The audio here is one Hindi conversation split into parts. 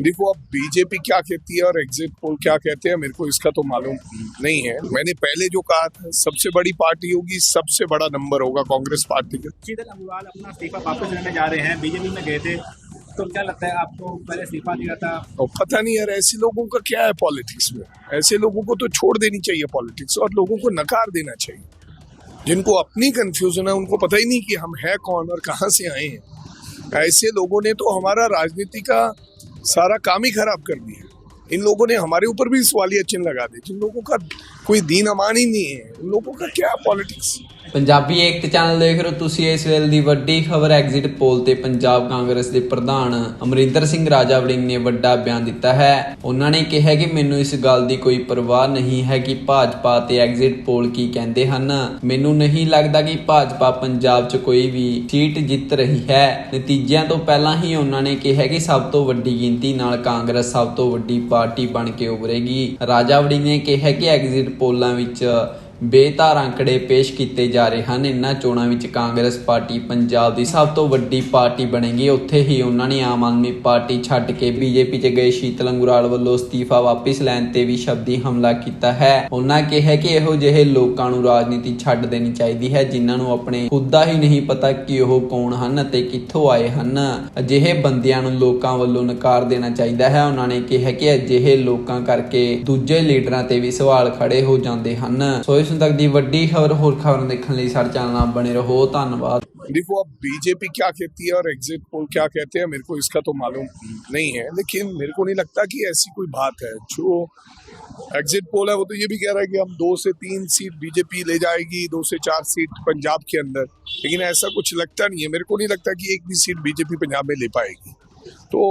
देखो अब बीजेपी क्या कहती है और एग्जिट पोल क्या कहते हैं मेरे को इसका तो मालूम नहीं है। मैंने पहले जो कहा था सबसे बड़ी पार्टी होगी सबसे बड़ा नंबर होगा कांग्रेस पार्टी का। शीतल अग्रवाल अपना इस्तीफा वापस लेने जा रहे हैं? बीजेपी में गए थे तो क्या लगता है आपको पहले इस्तीफा दिया था? और पता नहीं यार ऐसे लोगों का क्या है पॉलिटिक्स में? ऐसे लोगों को तो छोड़ देनी चाहिए पॉलिटिक्स और लोगों को नकार देना चाहिए। जिनको अपनी कंफ्यूजन है उनको पता ही नहीं कि हम है कौन और कहाँ से आए हैं। ऐसे लोगों ने तो हमारा राजनीति का सारा काम ही खराब कर दिया। इन लोगों ने हमारे ऊपर भी सवालिया चिन्ह लगा दिए जिन लोगों का कोई दीन अमान ही नहीं है, उन लोगों का क्या पॉलिटिक्स? ਪੰਜਾਬੀ ਏਕਤਾ ਚੈਨਲ ਦੇਖ ਰਹੇ ਹੋ ਤੁਸੀਂ ਇਸ ਵੇਲੇ ਦੀ ਵੱਡੀ ਖਬਰ ਐਗਜ਼ਿਟ ਪੋਲ ਤੇ ਪੰਜਾਬ ਕਾਂਗਰਸ ਦੇ ਪ੍ਰਧਾਨ ਅਮਰਿੰਦਰ ਸਿੰਘ ਰਾਜਾ ਵੜਿੰਗ ਨੇ ਵੱਡਾ ਬਿਆਨ ਦਿੱਤਾ ਹੈ। ਉਹਨਾਂ ਨੇ ਕਿਹਾ ਕਿ ਮੈਨੂੰ ਇਸ ਗੱਲ ਦੀ ਕੋਈ ਪਰਵਾਹ ਨਹੀਂ ਹੈ ਕਿ ਭਾਜਪਾ ਤੇ ਐਗਜ਼ਿਟ ਪੋਲ ਕੀ ਕਹਿੰਦੇ ਹਨ। ਮੈਨੂੰ ਨਹੀਂ ਲੱਗਦਾ ਕਿ ਭਾਜਪਾ ਪੰਜਾਬ 'ਚ ਕੋਈ ਵੀ ਸੀਟ ਜਿੱਤ ਰਹੀ ਹੈ। ਨਤੀਜਿਆਂ ਤੋਂ ਪਹਿਲਾਂ ਹੀ ਉਹਨਾਂ ਨੇ ਕਿਹਾ ਕਿ ਸਭ ਤੋਂ ਵੱਡੀ ਗਿਣਤੀ ਨਾਲ ਕਾਂਗਰਸ ਸਭ ਤੋਂ ਵੱਡੀ ਪਾਰਟੀ ਬਣ ਕੇ ਉਭਰੇਗੀ। ਰਾਜਾ ਵੜਿੰਗ ਨੇ ਕਿਹਾ ਕਿ ਐਗਜ਼ਿਟ ਪੋਲਾਂ ਵਿੱਚ ਬੇਤਾਰ ਅੰਕੜੇ ਪੇਸ਼ ਕੀਤੇ ਜਾ ਰਹੇ ਹਨ। ਇਨ੍ਹਾਂ ਚੋਣਾਂ ਵਿੱਚ ਕਾਂਗਰਸ ਪਾਰਟੀ ਪੰਜਾਬ ਦੀ ਸਭ ਤੋਂ ਵੱਡੀ ਪਾਰਟੀ ਬਣੇਗੀ। ਉੱਥੇ ਹੀ ਉਹਨਾਂ ਨੇ ਆਮ ਆਦਮੀ ਪਾਰਟੀ ਛੱਡ ਕੇ ਬੀਜੇਪੀ 'ਚ ਗਏ। ਸ਼ੀਤਲ ਅੰਗੁਰਾਲ ਵੱਲੋਂ ਅਸਤੀਫਾ ਵਾਪਸ ਲੈਣ ਤੇ ਵੀ ਸ਼ਬਦੀ ਹਮਲਾ ਕੀਤਾ ਹੈ। ਉਹਨਾਂ ਕਿਹਾ ਕਿ ਇਹੋ ਜਿਹੇ ਲੋਕਾਂ ਨੂੰ ਰਾਜਨੀਤੀ ਛੱਡ ਦੇਣੀ ਚਾਹੀਦੀ ਹੈ, ਜਿਨ੍ਹਾਂ ਨੂੰ ਆਪਣੇ ਖੁਦ ਦਾ ਹੀ ਨਹੀਂ ਪਤਾ ਕਿ ਉਹ ਕੌਣ ਹਨ ਅਤੇ ਕਿੱਥੋਂ ਆਏ ਹਨ। ਅਜਿਹੇ ਬੰਦਿਆਂ ਨੂੰ ਲੋਕਾਂ ਵੱਲੋਂ ਨਕਾਰ ਦੇਣਾ ਚਾਹੀਦਾ ਹੈ। ਉਹਨਾਂ ਨੇ ਕਿਹਾ ਕਿ ਅਜਿਹੇ ਲੋਕਾਂ ਕਰਕੇ ਦੂਜੇ ਲੀਡਰਾਂ ਤੇ ਵੀ ਸਵਾਲ ਖੜੇ ਹੋ ਜਾਂਦੇ ਹਨ। ਸੋ ਇਸ ਤੱਕ ਦੀ ਵੱਡੀ ਖਬਰ ਹੋਰ ਖਬਰਾਂ ਦੇਖਣ ਲਈ ਸਾਡੇ ਚੈਨਲ ਨਾਲ ਬਣੇ ਰਹੋ ਧੰਨਵਾਦ देखो अब बीजेपी क्या कहती है और एग्जिट पोल क्या कहते हैं मेरे को इसका तो मालूम नहीं है लेकिन मेरे को नहीं लगता कि ऐसी कोई बात है जो एग्जिट पोल है वो तो ये भी कह रहा है कि हम दो से तीन सीट बीजेपी ले जाएगी दो से चार सीट पंजाब के अंदर लेकिन ऐसा कुछ लगता नहीं है मेरे को नहीं लगता कि एक भी सीट बीजेपी पंजाब में ले पाएगी तो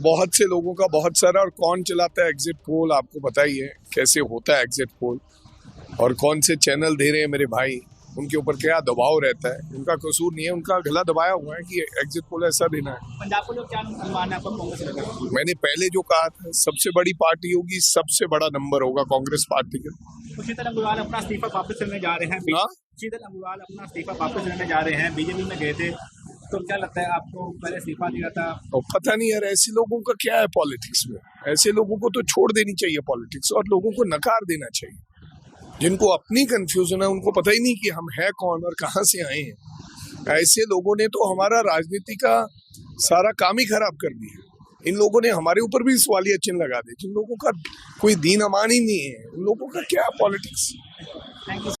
बहुत से लोगों का बहुत सारा और कौन चलाता है एग्जिट पोल आपको पता ही है कैसे होता है एग्जिट पोल और कौन से चैनल दे रहे हैं मेरे भाई? उनके ऊपर क्या दबाव रहता है? उनका कसूर नहीं है उनका गला दबाया हुआ है कि एग्जिट पोल ऐसा देना है। पंजाब को लोग क्या अनुमान है? कांग्रेस मैंने पहले जो कहा था सबसे बड़ी पार्टी होगी सबसे बड़ा नंबर होगा कांग्रेस पार्टी का। शीतल अग्रवाल अपना इस्तीफा वापस लेने जा रहे हैं। हाँ? शीतल अग्रवाल अपना इस्तीफा वापस लेने जा रहे हैं। बीजेपी में गए थे तो क्या लगता है आपको पहले इस्तीफा दिया था? और पता नहीं यार ऐसे लोगों का क्या है पॉलिटिक्स में? ऐसे लोगों को तो छोड़ देनी चाहिए पॉलिटिक्स और लोगों को नकार देना चाहिए। जिनको अपनी कन्फ्यूज़न है, उनको पता ही नहीं कि हम है कौन और कहाँ से आए हैं। ऐसे लोगों ने तो हमारा राजनीति का सारा काम ही खराब कर दिया। इन लोगों ने हमारे ऊपर भी सवालिया चिन्ह लगा दिए जिन लोगों का कोई दीन अमान ही नहीं है, उन लोगों का क्या पॉलिटिक्स